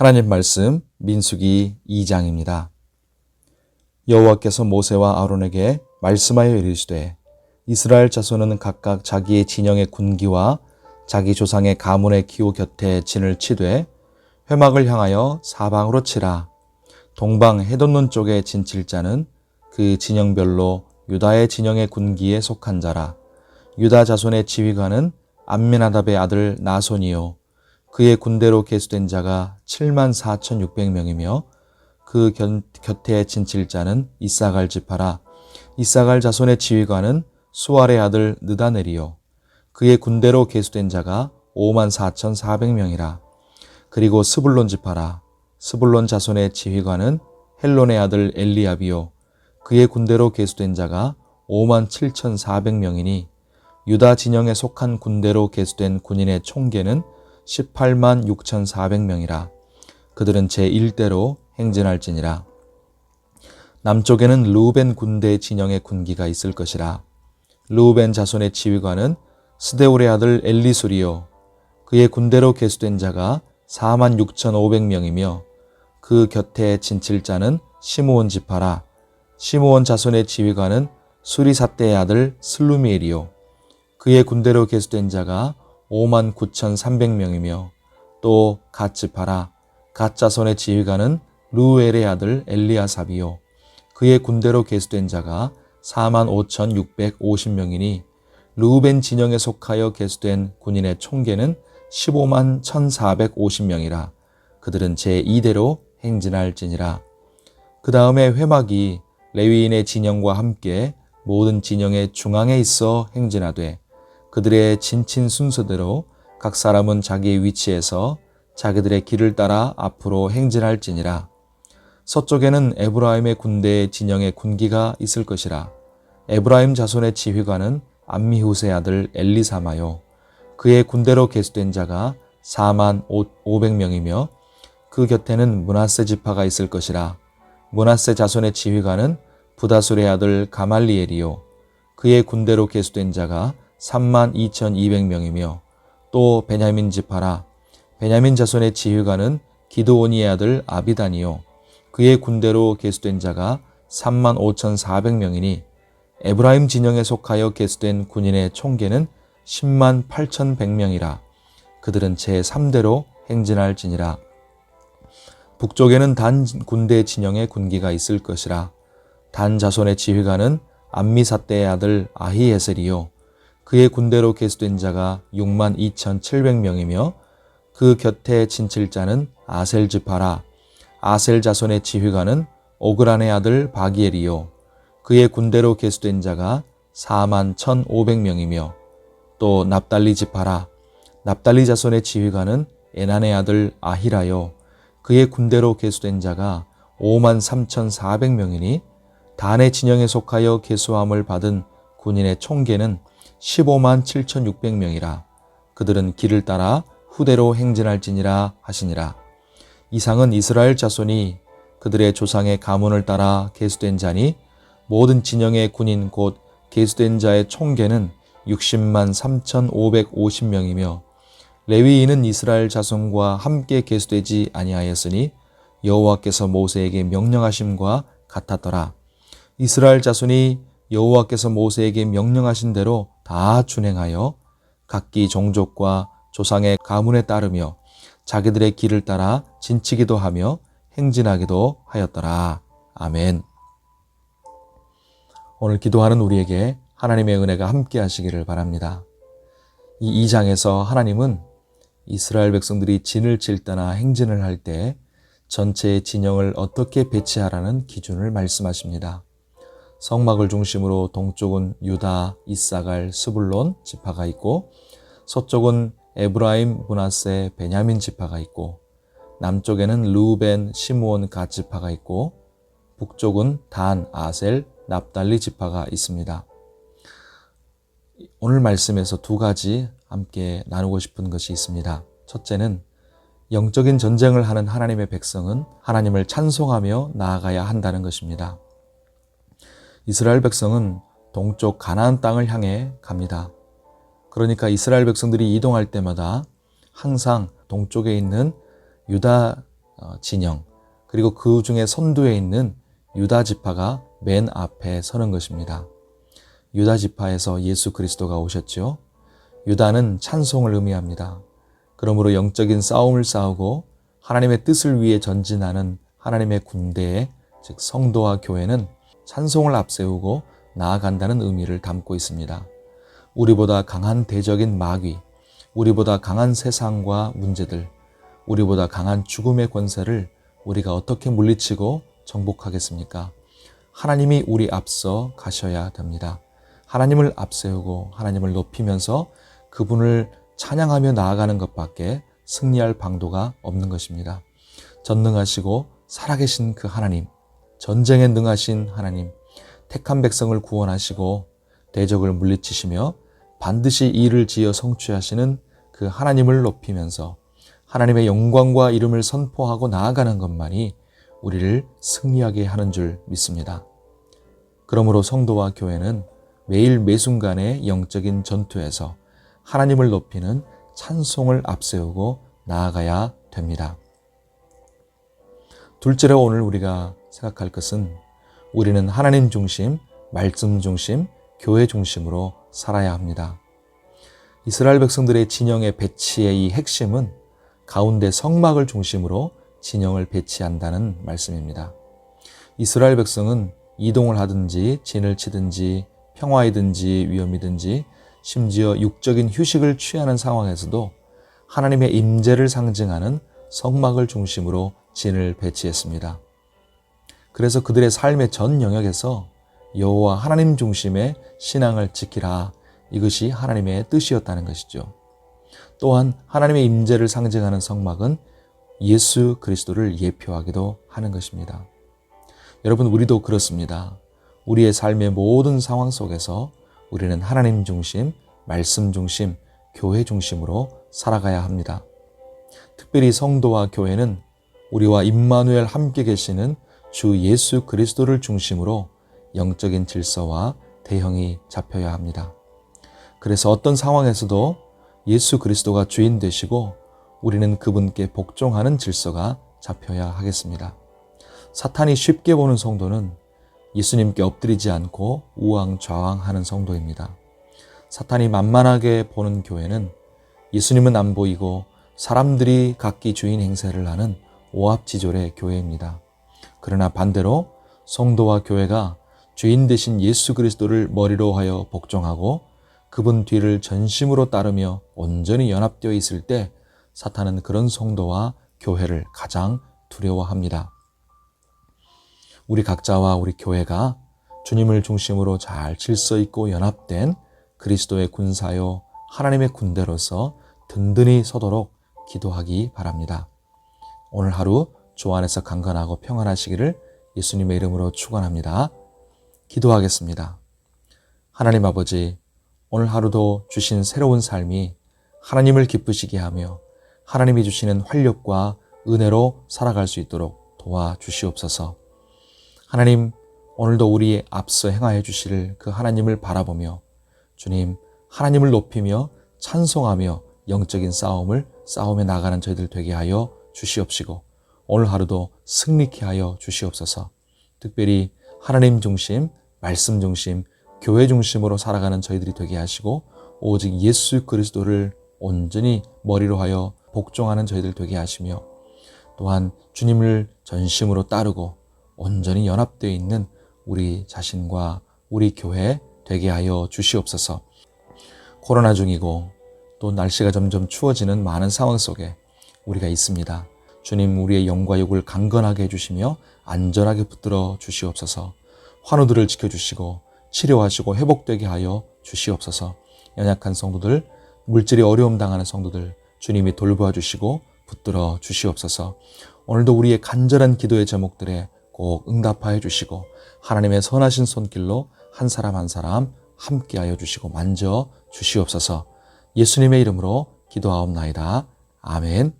하나님 말씀 민수기 2장입니다. 여호와께서 모세와 아론에게 말씀하여 이르시되 이스라엘 자손은 각각 자기의 진영의 군기와 자기 조상의 가문의 기호 곁에 진을 치되 회막을 향하여 사방으로 치라. 동방 해돋는 쪽에 진칠 자는 그 진영별로 유다의 진영의 군기에 속한 자라. 유다 자손의 지휘관은 암미나답의 아들 나손이요. 그의 군대로 계수된 자가 7만 4,600명이며 그 곁에 진칠 자는 이사갈 지파라. 이사갈 자손의 지휘관은 수알의 아들 느다넬이요. 그의 군대로 계수된 자가 5만 4,400명이라. 그리고 스불론 지파라. 스불론 자손의 지휘관은 헬론의 아들 엘리압이요. 그의 군대로 계수된 자가 5만 7,400명이니 유다 진영에 속한 군대로 계수된 군인의 총계는 18만 6,400명이라. 그들은 제1대로 행진할지니라. 남쪽에는 루벤 군대 진영의 군기가 있을 것이라. 루벤 자손의 지휘관은 스데울의 아들 엘리수리요. 그의 군대로 계수된 자가 4만 6,500명이며 그 곁에 진칠 자는 시므온 지파라. 시므온 자손의 지휘관은 수리사떼의 아들 슬루미엘이요. 그의 군대로 계수된 자가 5만 9,300명이며 또 갓지파라. 갓자손의 지휘관은 루엘의 아들 엘리아삽이요. 그의 군대로 계수된 자가 4만 5,650명이니 루벤 진영에 속하여 계수된 군인의 총계는 15만 1,450명이라. 그들은 제2대로 행진할지니라. 그 다음에 회막이 레위인의 진영과 함께 모든 진영의 중앙에 있어 행진하되 그들의 진친 순서대로 각 사람은 자기의 위치에서 자기들의 길을 따라 앞으로 행진할지니라. 서쪽에는 에브라임의 군대의 진영의 군기가 있을 것이라. 에브라임 자손의 지휘관은 암미후세 아들 엘리사마요. 그의 군대로 계수된 자가 4만 500명이며 그 곁에는 문하세 지파가 있을 것이라. 문하세 자손의 지휘관은 부다술의 아들 가말리엘이요. 그의 군대로 계수된 자가 3만 2,200명이며 또 베냐민 지파라 베냐민 자손의 지휘관은 기드오니의 아들 아비단이요. 그의 군대로 계수된 자가 3만 5,400명이니 에브라임 진영에 속하여 계수된 군인의 총계는 10만 8,100명이라 그들은 제 3대로 행진할지니라. 북쪽에는 단 군대 진영의 군기가 있을 것이라. 단 자손의 지휘관은 암미사떼의 아들 아히에셀이요 그의 군대로 계수된 자가 6만 2,700명이며 그 곁에 진칠 자는 아셀 지파라. 아셀 자손의 지휘관은 오그란의 아들 바기엘이요. 그의 군대로 계수된 자가 4만 1,500명이며 또 납달리 지파라. 납달리 자손의 지휘관은 에난의 아들 아히라요. 그의 군대로 계수된 자가 5만 3,400명이니 단의 진영에 속하여 계수함을 받은 군인의 총계는 15만 7,600명이라 그들은 길을 따라 후대로 행진할지니라 하시니라. 이상은 이스라엘 자손이 그들의 조상의 가문을 따라 계수된 자니 모든 진영의 군인 곧 계수된 자의 총계는 60만 3,550명이며 레위인은 이스라엘 자손과 함께 계수되지 아니하였으니 여호와께서 모세에게 명령하심과 같았더라. 이스라엘 자손이 여호와께서 모세에게 명령하신 대로 다 준행하여 각기 종족과 조상의 가문에 따르며 자기들의 길을 따라 진치기도 하며 행진하기도 하였더라. 아멘. 오늘 기도하는 우리에게 하나님의 은혜가 함께 하시기를 바랍니다. 이 2장에서 하나님은 이스라엘 백성들이 진을 칠 때나 행진을 할 때 전체의 진영을 어떻게 배치하라는 기준을 말씀하십니다. 성막을 중심으로 동쪽은 유다, 이사갈, 스불론 지파가 있고 서쪽은 에브라임, 문하세, 베냐민 지파가 있고 남쪽에는 루벤, 시므온, 가 지파가 있고 북쪽은 단, 아셀, 납달리 지파가 있습니다. 오늘 말씀에서 두 가지 함께 나누고 싶은 것이 있습니다. 첫째는 영적인 전쟁을 하는 하나님의 백성은 하나님을 찬송하며 나아가야 한다는 것입니다. 이스라엘 백성은 동쪽 가나안 땅을 향해 갑니다. 그러니까 이스라엘 백성들이 이동할 때마다 항상 동쪽에 있는 유다 어, 진영, 그리고 그 중에 선두에 있는 유다 지파가 맨 앞에 서는 것입니다. 유다 지파에서 예수 그리스도가 오셨죠. 유다는 찬송을 의미합니다. 그러므로 영적인 싸움을 싸우고 하나님의 뜻을 위해 전진하는 하나님의 군대에 즉 성도와 교회는 찬송을 앞세우고 나아간다는 의미를 담고 있습니다. 우리보다 강한 대적인 마귀, 우리보다 강한 세상과 문제들, 우리보다 강한 죽음의 권세를 우리가 어떻게 물리치고 정복하겠습니까? 하나님이 우리 앞서 가셔야 됩니다. 하나님을 앞세우고 하나님을 높이면서 그분을 찬양하며 나아가는 것밖에 승리할 방도가 없는 것입니다. 전능하시고 살아계신 그 하나님, 전쟁에 능하신 하나님, 택한 백성을 구원하시고 대적을 물리치시며 반드시 일을 지어 성취하시는 그 하나님을 높이면서 하나님의 영광과 이름을 선포하고 나아가는 것만이 우리를 승리하게 하는 줄 믿습니다. 그러므로 성도와 교회는 매일 매순간의 영적인 전투에서 하나님을 높이는 찬송을 앞세우고 나아가야 됩니다. 둘째로 오늘 우리가 생각할 것은 우리는 하나님 중심, 말씀 중심, 교회 중심으로 살아야 합니다. 이스라엘 백성들의 진영의 배치의 이 핵심은 가운데 성막을 중심으로 진영을 배치한다는 말씀입니다. 이스라엘 백성은 이동을 하든지 진을 치든지 평화이든지 위험이든지 심지어 육적인 휴식을 취하는 상황에서도 하나님의 임재를 상징하는 성막을 중심으로 진을 배치했습니다. 그래서 그들의 삶의 전 영역에서 여호와 하나님 중심의 신앙을 지키라 이것이 하나님의 뜻이었다는 것이죠. 또한 하나님의 임재를 상징하는 성막은 예수 그리스도를 예표하기도 하는 것입니다. 여러분 우리도 그렇습니다. 우리의 삶의 모든 상황 속에서 우리는 하나님 중심, 말씀 중심, 교회 중심으로 살아가야 합니다. 특별히 성도와 교회는 우리와 임마누엘 함께 계시는 주 예수 그리스도를 중심으로 영적인 질서와 대형이 잡혀야 합니다. 그래서 어떤 상황에서도 예수 그리스도가 주인 되시고 우리는 그분께 복종하는 질서가 잡혀야 하겠습니다. 사탄이 쉽게 보는 성도는 예수님께 엎드리지 않고 우왕좌왕하는 성도입니다. 사탄이 만만하게 보는 교회는 예수님은 안 보이고 사람들이 각기 주인 행세를 하는 오합지졸의 교회입니다. 그러나 반대로 성도와 교회가 주인 되신 예수 그리스도를 머리로 하여 복종하고 그분 뒤를 전심으로 따르며 온전히 연합되어 있을 때 사탄은 그런 성도와 교회를 가장 두려워합니다. 우리 각자와 우리 교회가 주님을 중심으로 잘 질서 있고 연합된 그리스도의 군사요 하나님의 군대로서 든든히 서도록 기도하기 바랍니다. 오늘 하루 주 안에서 강건하고 평안하시기를 예수님의 이름으로 축원합니다. 기도하겠습니다. 하나님 아버지, 오늘 하루도 주신 새로운 삶이 하나님을 기쁘시게 하며 하나님이 주시는 활력과 은혜로 살아갈 수 있도록 도와주시옵소서. 하나님, 오늘도 우리 앞서 행하여 주실 그 하나님을 바라보며 주님, 하나님을 높이며 찬송하며 영적인 싸움을 싸움에 나가는 저희들 되게 하여 주시옵시고 오늘 하루도 승리케 하여 주시옵소서. 특별히 하나님 중심, 말씀 중심, 교회 중심으로 살아가는 저희들이 되게 하시고 오직 예수 그리스도를 온전히 머리로 하여 복종하는 저희들 되게 하시며 또한 주님을 전심으로 따르고 온전히 연합되어 있는 우리 자신과 우리 교회 되게 하여 주시옵소서. 코로나 중이고 또 날씨가 점점 추워지는 많은 상황 속에 우리가 있습니다. 주님 우리의 영과 욕을 강건하게 해주시며 안전하게 붙들어 주시옵소서. 환우들을 지켜주시고 치료하시고 회복되게 하여 주시옵소서. 연약한 성도들, 물질이 어려움 당하는 성도들 주님이 돌보아 주시고 붙들어 주시옵소서. 오늘도 우리의 간절한 기도의 제목들에 꼭 응답하여 주시고 하나님의 선하신 손길로 한 사람 한 사람 함께하여 주시고 만져 주시옵소서. 예수님의 이름으로 기도하옵나이다. 아멘.